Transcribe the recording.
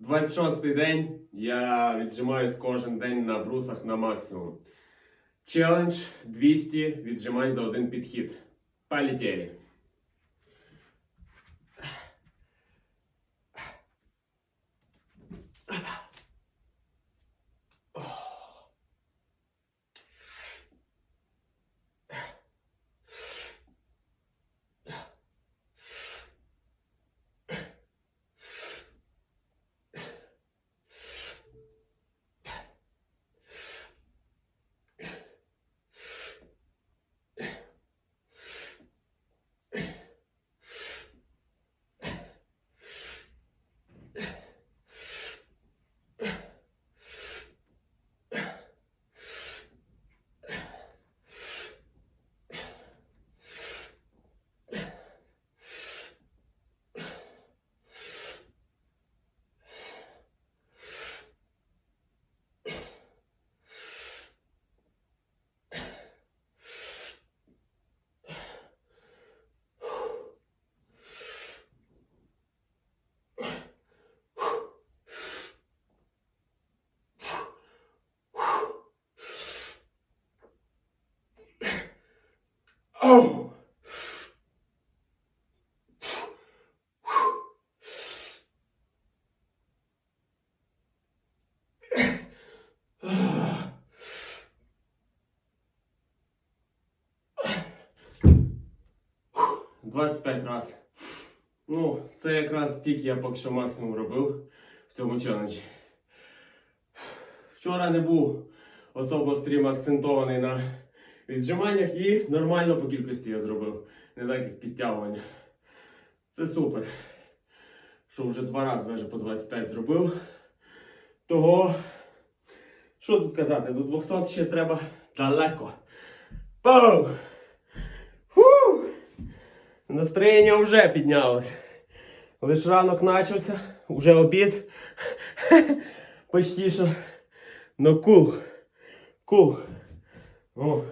26-й день. Я віджимаюсь кожен день на брусах на максимум. Челендж 200 віджимань за один підхід. Полетели. Оу! Двадцять п'ять раз. Ну, це якраз стільки я поки що максимум робив в цьому челенджі. Вчора не був особо стрім акцентований на віджиманнях і нормально по кількості я зробив. Не так як підтягування. Це супер. Що вже два рази вже по 25 зробив. Того, що тут казати, до 200 ще треба далеко. Пау! Фу! Настроєння вже піднялось. Лиш ранок почався, вже обід. Почти що. Ну кул. Кул. О.